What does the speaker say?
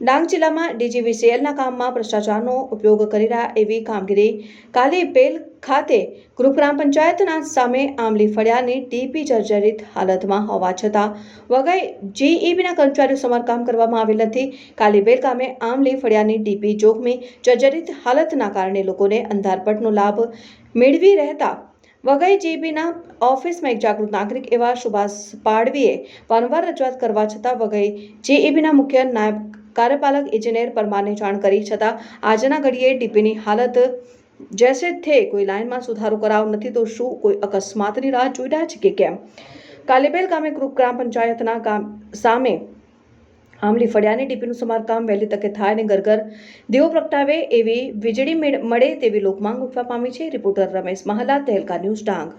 ડાંગ જિલ્લામાં ડીજીવીસીએલના કામમાં ભ્રષ્ટાચારનો ઉપયોગ કરી રહ્યા એવી કામગીરી કાલે બેલ ખાતે ગ્રામ પંચાયતના સામે આમલી ફળિયાની ટીપી જર્જરિત હાલતમાં હોવા છતાં વઘઈ જીઈબીના કર્મચારીઓ સમારકામ કરવામાં આવેલ નથી. કાલીબેલ ગામે આમલી ફળિયાની ડીપી જોખમી જર્જરિત હાલતના કારણે લોકોને અંધારપટનો લાભ મેળવી રહેતા વઘઈ જીબીના ઓફિસમાં એક જાગૃત નાગરિક એવા સુભાષ પાડવીએ વારંવાર રજૂઆત કરવા છતાં વઘઈ જેઈબીના મુખ્ય નાયબ કાર્યપાલક ઇજનેર પરમારને જાણ કરી છતાં આજના ઘડીએ ડીપીની હાલત જૈસે થે, કોઈ લાઇનમાં સુધારો કરાવ નથી તો શું કોઈ અકસ્માતની રાહ જોઈ રહ્યા છે કે કેમ? કાલીબેલ ગામે ગ્રુપ ગ્રામ પંચાયતના સામે આમલી ફળિયાની ડીપીનું સમારકામ વહેલી તકે થાય અને ઘર દીવો પ્રગટાવે એવી વીજળી મળે તેવી લોકમાંગ ઉઠવા પામી છે. Reporter Ramesh Mahala, Tehelka news Dang.